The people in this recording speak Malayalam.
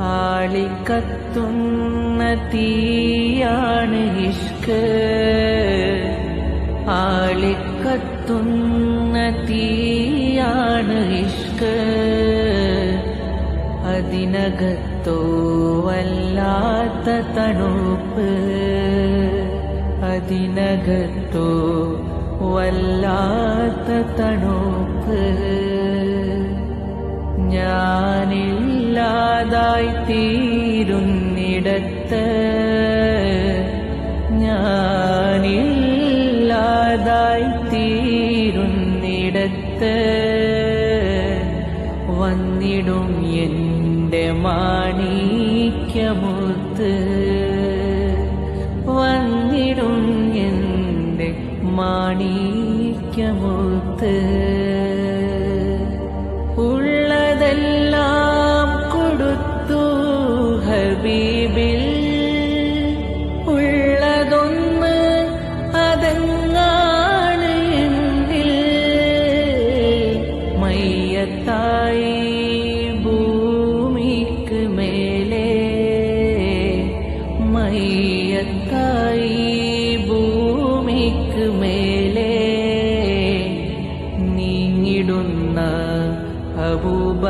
ആളിക്കത്തുന്ന തീയാണ് ഇഷ്ക്. ആളിക്കത്തുന്ന തീയാണ് ഇഷ്ക്. അതിനകത്തോ വല്ലാത്ത തണുപ്പ്. അതിനകത്തോ വല്ലാത്ത തണുപ്പ്. തീരുന്നിടത്ത് ഞാനില്ലാതായി തീരുന്നിടത്ത് വന്നിടും എന്റെ മാണിക്യമുത്ത് വന്നിടും എന്റെ മാണിക്യമുത്ത് ഉള്ളതെല്ലാം ഹൃദയത്തായി ഭൂമിക്ക് മേലെ മയ്യത്തായി ഭൂമിക്ക് മേലെ നീങ്ങിടുന്ന അബൂബ